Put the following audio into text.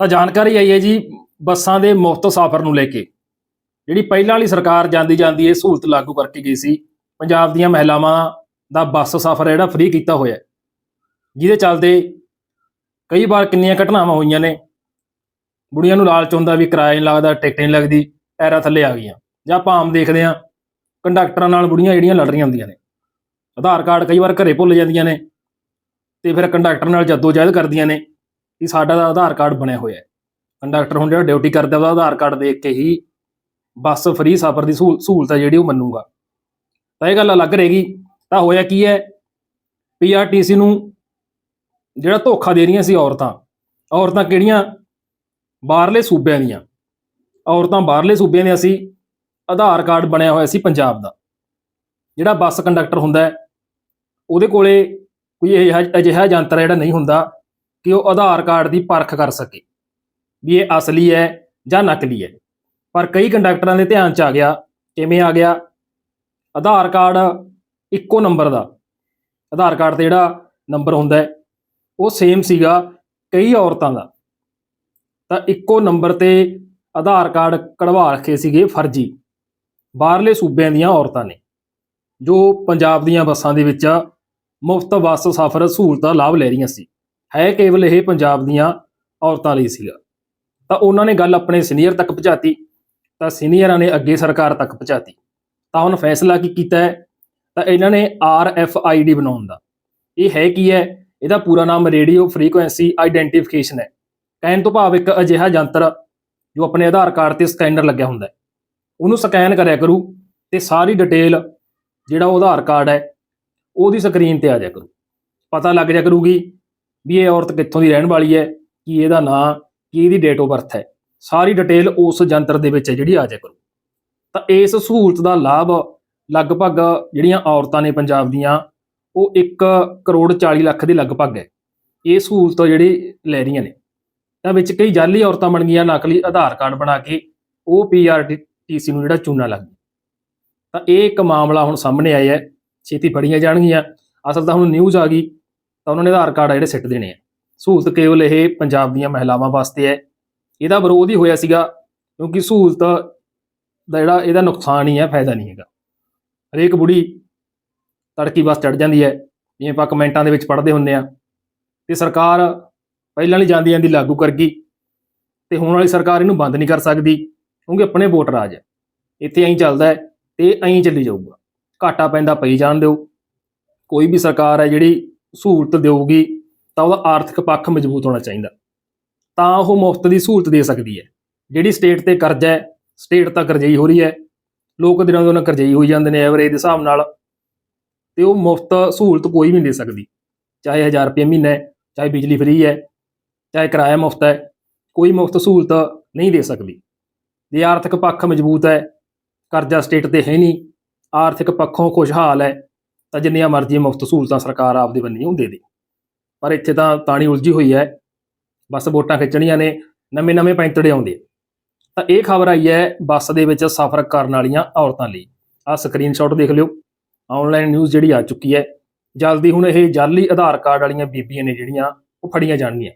ਤਾਂ ਜਾਣਕਾਰੀ ਆਈ ਹੈ ਜੀ ਬੱਸਾਂ ਦੇ ਮੁਫਤ ਸਫ਼ਰ ਨੂੰ ਲੈ ਕੇ। ਜਿਹੜੀ ਪਹਿਲਾਂ ਵਾਲੀ ਸਰਕਾਰ ਜਾਂਦੀ ਜਾਂਦੀ ਇਹ ਸਹੂਲਤ ਲਾਗੂ ਕਰਕੇ ਗਈ ਸੀ, ਪੰਜਾਬ ਦੀਆਂ ਮਹਿਲਾਵਾਂ ਦਾ ਬੱਸ ਸਫ਼ਰ ਜਿਹੜਾ ਫ੍ਰੀ ਕੀਤਾ ਹੋਇਆ ਜਿਹਦੇ ਚੱਲਦੇ ਕਈ ਵਾਰ ਕਿੰਨੀਆਂ ਘਟਨਾਵਾਂ ਹੋਈਆਂ ਨੇ। ਬੁੜੀਆਂ ਨੂੰ ਲਾਲਚ ਹੁੰਦਾ ਵੀ ਕਿਰਾਇਆ ਨਹੀਂ ਲੱਗਦਾ, ਟਿਕਟ ਨਹੀਂ ਲੱਗਦੀ, ਪੈਰਾਂ ਥੱਲੇ ਆ ਗਈਆਂ। ਜਾਂ ਆਪਾਂ ਆਮ ਦੇਖਦੇ ਹਾਂ, ਕੰਡਕਟਰਾਂ ਨਾਲ ਬੁੜੀਆਂ ਜਿਹੜੀਆਂ ਲੜ ਰਹੀਆਂ ਹੁੰਦੀਆਂ ਨੇ। ਆਧਾਰ ਕਾਰਡ ਕਈ ਵਾਰ ਘਰੇ ਭੁੱਲ ਜਾਂਦੀਆਂ ਨੇ ਤੇ ਫਿਰ ਕੰਡਕਟਰ ਨਾਲ ਜੱਦੋ ਜਹਿਦ ਕਰਦੀਆਂ ਨੇ। ਕਿ ਸਾਡਾ ਤਾਂ ਆਧਾਰ ਕਾਰਡ ਬਣਿਆ ਹੋਇਆ ਹੈ। ਕੰਡਕਟਰ ਹੁਣ ਜਿਹੜਾ ਡਿਊਟੀ ਕਰਦਾ ਉਹਦਾ ਆਧਾਰ ਕਾਰਡ ਦੇਖ ਕੇ ਹੀ ਬੱਸ ਫ੍ਰੀ ਸਫ਼ਰ ਦੀ ਸਹੂਲ- ਸਹੂਲਤ ਹੈ ਜਿਹੜੀ ਉਹ ਮੰਨੂਗਾ। ਤਾਂ ਇਹ ਗੱਲ ਅਲੱਗ ਰਹੇਗੀ। ਤਾਂ ਹੋਇਆ ਕੀ ਹੈ? ਪੀਆਰਟੀਸੀ ਨੂੰ ਜਿਹੜਾ ਧੋਖਾ ਦੇ ਰਹੀਆਂ ਸੀ ਔਰਤਾਂ ਔਰਤਾਂ ਕਿਹੜੀਆਂ? ਬਾਹਰਲੇ ਸੂਬਿਆਂ ਦੀਆਂ। ਔਰਤਾਂ ਬਾਹਰਲੇ ਸੂਬਿਆਂ ਦੀਆਂ ਸੀ। ਆਧਾਰ ਕਾਰਡ ਬਣਿਆ ਹੋਇਆ ਸੀ ਪੰਜਾਬ ਦਾ। ਜਿਹੜਾ ਬੱਸ ਕੰਡਕਟਰ ਹੁੰਦਾ ਹੈ, ਉਹਦੇ ਕੋਲੇ ਕੋਈ ਇਹ ਅਜਿਹਾ ਯੰਤਰ ਜਿਹੜਾ ਨਹੀਂ ਹੁੰਦਾ। ਕਿ ਉਹ ਆਧਾਰ ਕਾਰਡ ਦੀ ਪਰਖ ਕਰ ਸਕੇ ਵੀ ਇਹ ਅਸਲੀ ਹੈ ਜਾਂ ਨਕਲੀ ਹੈ। ਪਰ ਕਈ ਕੰਡਕਟਰਾਂ ਦੇ ਧਿਆਨ ਚ ਆ ਗਿਆ, ਕਿਵੇਂ ਆ ਗਿਆ? ਆਧਾਰ ਕਾਰਡ ਇੱਕੋ ਨੰਬਰ ਦਾ। ਆਧਾਰ ਕਾਰਡ ਤੇ ਜਿਹੜਾ ਨੰਬਰ ਹੁੰਦਾ ਉਹ ਸੇਮ ਸੀਗਾ ਕਈ ਔਰਤਾਂ ਦਾ। ਤਾਂ ਇੱਕੋ ਨੰਬਰ ਤੇ ਆਧਾਰ ਕਾਰਡ ਕਢਵਾ ਰੱਖੇ ਸੀਗੇ ਫਰਜ਼ੀ, ਬਾਹਰਲੇ ਸੂਬਿਆਂ ਦੀਆਂ ਔਰਤਾਂ ਨੇ, ਜੋ ਪੰਜਾਬ ਦੀਆਂ ਬੱਸਾਂ ਦੇ ਵਿੱਚ ਮੁਫਤ ਬੱਸ ਸਫ਼ਰ ਸਹੂਲਤ ਦਾ ਲਾਭ ਲੈ ਰਹੀਆਂ ਸੀ। ਹੈ ਕੇਵਲ ਇਹ ਪੰਜਾਬ ਦੀਆਂ ਔਰਤਾਂ ਲਈ ਸੀਗਾ। ਤਾਂ ਉਹਨਾਂ ਨੇ ਗੱਲ ਆਪਣੇ ਸੀਨੀਅਰ ਤੱਕ ਪਹੁੰਚਾਤੀ, ਤਾਂ ਸੀਨੀਅਰਾਂ ਨੇ ਅੱਗੇ ਸਰਕਾਰ ਤੱਕ ਪਹੁੰਚਾਤੀ। ਤਾਂ ਹੁਣ ਫੈਸਲਾ ਕੀ ਕੀਤਾ ਹੈ? ਤਾਂ ਇਹਨਾਂ ਨੇ ਆਰ ਐਫ ਆਈ ਡੀ ਬਣਾਉਣ ਦਾ। ਇਹ ਹੈ ਕੀ ਹੈ? ਇਹਦਾ ਪੂਰਾ ਨਾਮ ਰੇਡੀਓ ਫ੍ਰੀਕੁਐਂਸੀ ਆਈਡੈਂਟੀਫਿਕੇਸ਼ਨ ਹੈ। ਕਹਿਣ ਤੋਂ ਭਾਵ ਇੱਕ ਅਜਿਹਾ ਯੰਤਰ ਜੋ ਆਪਣੇ ਆਧਾਰ ਕਾਰਡ ਤੇ ਸਕੈਨਰ ਲੱਗਿਆ ਹੁੰਦਾ ਹੈ। ਉਹਨੂੰ ਸਕੈਨ ਕਰਿਆ ਕਰੂ ਤੇ ਸਾਰੀ ਡਿਟੇਲ ਜਿਹੜਾ ਉਹ ਆਧਾਰ ਕਾਰਡ ਹੈ, ਉਹਦੀ ਸਕਰੀਨ ਤੇ ਆ ਜਾਇਆ ਕਰੂ। ਪਤਾ ਲੱਗ ਜਾ ਕਰੂਗੀ ਵੀ ਇਹ ਔਰਤ ਕਿੱਥੋਂ ਦੀ ਰਹਿਣ ਵਾਲੀ ਹੈ, ਕੀ ਇਹਦਾ ਨਾਂ, ਕੀ ਇਹਦੀ ਡੇਟ ਆਫ ਬਰਥ ਹੈ। ਸਾਰੀ ਡਿਟੇਲ ਉਸ ਯੰਤਰ ਦੇ ਵਿੱਚ ਹੈ ਜਿਹੜੀ ਆ ਜਾਇਆ ਕਰੂ। ਤਾਂ ਇਸ ਸਹੂਲਤ ਦਾ ਲਾਭ ਲਗਭਗ ਜਿਹੜੀਆਂ ਔਰਤਾਂ ਨੇ ਪੰਜਾਬ ਦੀਆਂ, ਉਹ 1 ਕਰੋੜ 40 ਲੱਖ ਦੇ ਲਗਭਗ ਹੈ। ਇਹ ਸਹੂਲਤ ਜਿਹੜੀ ਲੈ ਰਹੀਆਂ ਨੇ। ਤਾਂ ਵਿੱਚ ਕਈ ਜਾਲੀ ਔਰਤਾਂ ਬਣ ਗਈਆਂ, ਨਕਲੀ ਆਧਾਰ ਕਾਰਡ ਬਣਾ ਕੇ ਉਹ ਪੀਆਰਟੀਸੀ ਨੂੰ ਜਿਹੜਾ ਚੂਨਾ ਲੱਗ ਗਿਆ ਤਾਂ ਇਹ ਇੱਕ ਮਾਮਲਾ ਹੁਣ ਸਾਹਮਣੇ ਆਇਆ ਹੈ। ਛੇਤੀ ਫੜੀਆਂ ਜਾਣਗੀਆਂ। ਅਸਲ ਤਾਂ ਹੁਣ ਨਿਊਜ਼ ਆ ਗਈ। ਤਾਂ ਉਹਨਾਂ ਨੇ ਆਧਾਰ ਕਾਰਡ ਆ ਜਿਹੜੇ ਸਿੱਟ ਦੇਣੇ ਆ। ਸਹੂਲਤ ਕੇਵਲ ਇਹ ਪੰਜਾਬ ਦੀਆਂ ਮਹਿਲਾਵਾਂ ਵਾਸਤੇ ਹੈ। ਇਹਦਾ ਵਿਰੋਧ ਹੀ ਹੋਇਆ ਸੀਗਾ, ਕਿਉਂਕਿ ਸਹੂਲਤ ਦਾ ਜਿਹੜਾ ਇਹਦਾ ਨੁਕਸਾਨ ਹੀ ਹੈ, ਫਾਇਦਾ ਨਹੀਂ ਹੈਗਾ। ਹਰੇਕ ਬੁੜੀ ਤੜਕੀ ਬਸ ਚੜ ਜਾਂਦੀ ਹੈ, ਜਿਵੇਂ ਆਪਾਂ ਕਮੈਂਟਾਂ ਦੇ ਵਿੱਚ ਪੜ੍ਹਦੇ ਹੁੰਨੇ ਆ ਤੇ ਸਰਕਾਰ ਪਹਿਲਾਂ ਵਾਲੀ ਜਾਂਦੀ ਜਾਂਦੀ ਲਾਗੂ ਕਰ ਗਈ, ਤੇ ਹੁਣ ਵਾਲੀ ਸਰਕਾਰ ਇਹਨੂੰ ਬੰਦ ਨਹੀਂ ਕਰ ਸਕਦੀ, ਕਿਉਂਕਿ ਆਪਣੇ ਵੋਟ ਰਾਜ ਹੈ। ਇੱਥੇ ਐਂ ਚੱਲਦਾ ਹੈ ਤੇ ਐਂ ਚੱਲੀ ਜਾਊਗਾ। ਘਾਟਾ ਪੈਂਦਾ ਪਈ ਜਾਣ ਦਿਓ। ਕੋਈ ਵੀ ਸਰਕਾਰ ਹੈ ਜਿਹੜੀ ਸਹੂਲਤ ਦੇਊਗੀ, ਤਾਂ ਉਹਦਾ ਆਰਥਿਕ ਪੱਖ ਮਜ਼ਬੂਤ ਹੋਣਾ ਚਾਹੀਦਾ। ਤਾਂ ਉਹ ਮੁਫਤ ਦੀ ਸਹੂਲਤ ਦੇ ਸਕਦੀ ਹੈ। ਜਿਹੜੀ ਸਟੇਟ ਤੇ ਕਰਜ਼ਾ ਹੈ ਸਟੇਟ ਤਾਂ ਕਰਜ਼ਈ ਹੋ ਰਹੀ ਹੈ। ਲੋਕ ਦਿਨਾਂ ਦਿਨਾਂ ਕਰਜ਼ਈ ਹੋਈ ਜਾਂਦੇ ਨੇ ਐਵਰੇਜ ਦੇ ਹਿਸਾਬ ਨਾਲ। ਤੇ ਉਹ ਮੁਫਤ ਸਹੂਲਤ ਕੋਈ ਵੀ ਨਹੀਂ ਦੇ ਸਕਦੀ। ਚਾਹੇ 1000 ਰੁਪਏ ਮਹੀਨਾ ਹੈ, ਚਾਹੇ ਬਿਜਲੀ ਫ੍ਰੀ ਹੈ, ਚਾਹੇ ਕਿਰਾਇਆ ਮੁਫਤ ਹੈ, ਕੋਈ ਮੁਫਤ ਸਹੂਲਤ ਨਹੀਂ ਦੇ ਸਕਦੀ। ਜੇ ਆਰਥਿਕ ਪੱਖ ਮਜ਼ਬੂਤ ਹੈ, ਕਰਜ਼ਾ ਸਟੇਟ ਤੇ ਹੈ ਨਹੀਂ, ਆਰਥਿਕ ਪੱਖੋਂ ਖੁਸ਼ਹਾਲ ਹੈ ਤਾਂ ਜਿੰਨੀਆਂ ਮਰਜ਼ੀ ਮੁਫਤ ਸਹੂਲਤਾਂ ਸਰਕਾਰ ਆਪਦੇ ਬੰਨੀ ਦੇ ਦੇ। ਪਰ ਇੱਥੇ ਤਾਂ ਤਾਣੀ ਉਲਝੀ ਹੋਈ ਹੈ। ਬਸ ਵੋਟਾਂ ਖਿੱਚਣੀਆਂ ਨੇ, ਨਵੇਂ ਨਵੇਂ ਪੈਂਤੜੇ ਆਉਂਦੇ। ਤਾਂ ਇਹ ਖਬਰ ਆਈ ਹੈ ਬੱਸ ਦੇ ਵਿੱਚ ਸਫ਼ਰ ਕਰਨ ਵਾਲੀਆਂ ਔਰਤਾਂ ਲਈ। ਆਹ ਸਕਰੀਨਸ਼ਾਟ ਦੇਖ ਲਿਓ। ਆਨਲਾਈਨ ਨਿਊਜ਼ ਜਿਹੜੀ ਆ ਚੁੱਕੀ ਹੈ। ਜਲਦੀ ਹੁਣ ਇਹ ਜਾਲੀ ਆਧਾਰ ਕਾਰਡ ਵਾਲੀਆਂ ਬੀਬੀਆਂ ਨੇ ਜਿਹੜੀਆਂ ਉਹ ਫੜੀਆਂ ਜਾਣਗੀਆਂ।